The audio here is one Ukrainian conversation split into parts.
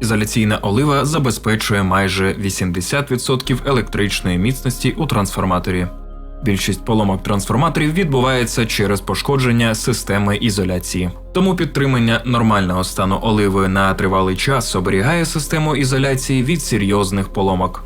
Ізоляційна олива забезпечує майже 80% електричної міцності у трансформаторі. Більшість поломок трансформаторів відбувається через пошкодження системи ізоляції. Тому підтримання нормального стану оливи на тривалий час оберігає систему ізоляції від серйозних поломок.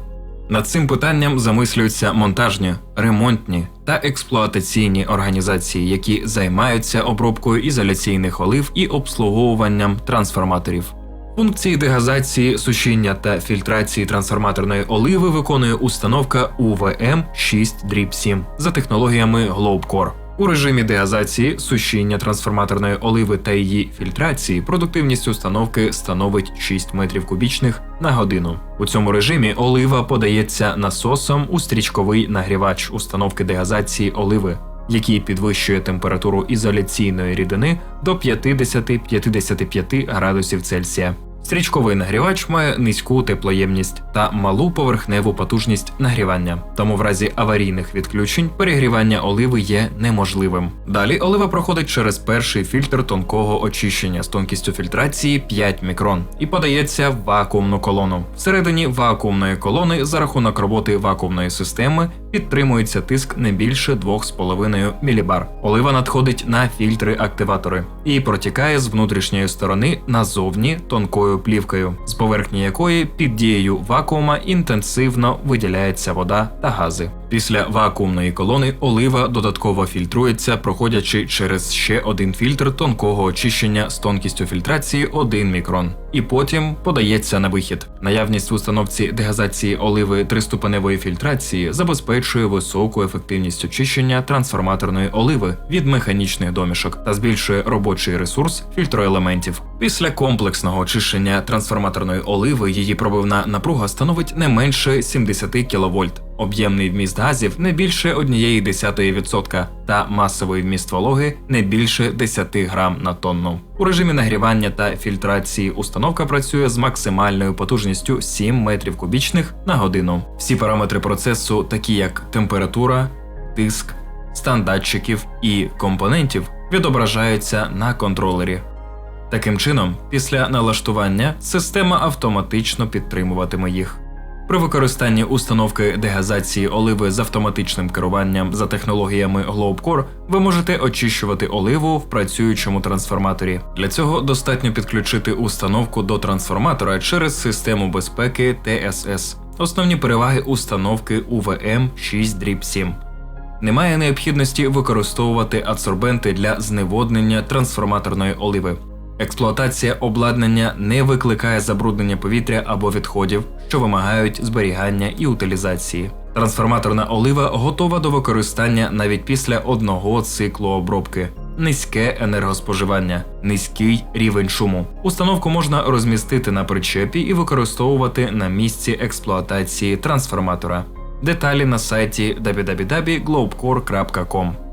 Над цим питанням замислюються монтажні, ремонтні та експлуатаційні організації, які займаються обробкою ізоляційних олив і обслуговуванням трансформаторів. Функції дегазації, сушіння та фільтрації трансформаторної оливи виконує установка УВМ 6 7 за технологіями Globcore. У режимі дегазації, сушіння трансформаторної оливи та її фільтрації продуктивність установки становить 6 метрів кубічних на годину. У цьому режимі олива подається насосом у стрічковий нагрівач установки дегазації оливи, який підвищує температуру ізоляційної рідини до 50-55 градусів Цельсія. Стрічковий нагрівач має низьку теплоємність та малу поверхневу потужність нагрівання, тому в разі аварійних відключень перегрівання оливи є неможливим. Далі олива проходить через перший фільтр тонкого очищення з тонкістю фільтрації 5 мікрон і подається в вакуумну колону. Всередині вакуумної колони за рахунок роботи вакуумної системи підтримується тиск не більше 2,5 мілібар. Олива надходить на фільтри-активатори і протікає з внутрішньої сторони назовні тонкою плівкою, з поверхні якої під дією вакуума інтенсивно виділяється вода та гази. Після вакуумної колони олива додатково фільтрується, проходячи через ще один фільтр тонкого очищення з тонкістю фільтрації 1 мікрон, і потім подається на вихід. Наявність в установці дегазації оливи триступеневої фільтрації забезпечує високу ефективність очищення трансформаторної оливи від механічних домішок та збільшує робочий ресурс фільтроелементів. Після комплексного очищення трансформаторної оливи її пробивна напруга становить не менше 70 кВт. Об'ємний вміст газів не більше 1,1% та масовий вміст вологи не більше 10 грам на тонну. У режимі нагрівання та фільтрації установка працює з максимальною потужністю 7 метрів кубічних на годину. Всі параметри процесу, такі як температура, тиск, стан датчиків і компонентів, відображаються на контролері. Таким чином, після налаштування система автоматично підтримуватиме їх. При використанні установки дегазації оливи з автоматичним керуванням за технологіями Globcore ви можете очищувати оливу в працюючому трансформаторі. Для цього достатньо підключити установку до трансформатора через систему безпеки TSS. Основні переваги установки UVM 6 7 немає необхідності використовувати адсорбенти для зневоднення трансформаторної оливи. Експлуатація обладнання не викликає забруднення повітря або відходів, що вимагають зберігання і утилізації. Трансформаторна олива готова до використання навіть після одного циклу обробки. Низьке енергоспоживання, низький рівень шуму. Установку можна розмістити на причепі і використовувати на місці експлуатації трансформатора. Деталі на сайті www.globecore.com